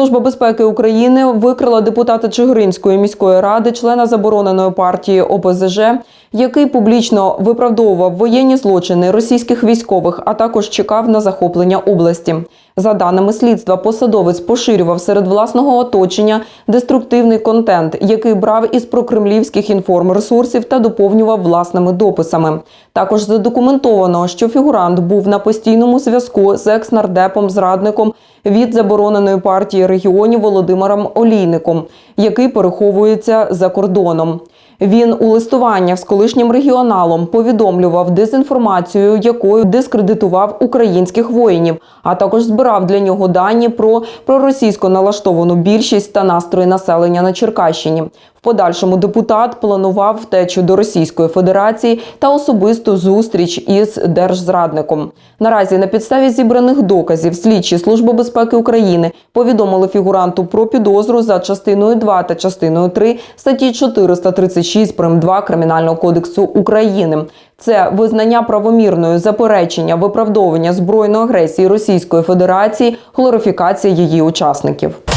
Служба безпеки України викрила депутата Чигиринської міської ради, члена забороненої партії ОПЗЖ, який публічно виправдовував воєнні злочини російських військових, а також чекав на захоплення області. За даними слідства, посадовець поширював серед власного оточення деструктивний контент, який брав із прокремлівських інформресурсів та доповнював власними дописами. Також задокументовано, що фігурант був на постійному зв'язку з екс-нардепом зрадником від забороненої партії регіонів Володимиром Олійником, який переховується за кордоном. Він у листуваннях з колишнім регіоналом повідомлював дезінформацію, якою дискредитував українських воїнів, а також збирав для нього дані про проросійсько налаштовану більшість та настрої населення на Черкащині. Подальшому депутат планував втечу до Російської Федерації та особисту зустріч із держзрадником. Наразі на підставі зібраних доказів слідчі Служби безпеки України повідомили фігуранту про підозру за частиною 2 та частиною 3 статті 436 прим. 2 Кримінального кодексу України. Це визнання правомірною заперечення виправдовування збройної агресії Російської Федерації, глорифікація її учасників.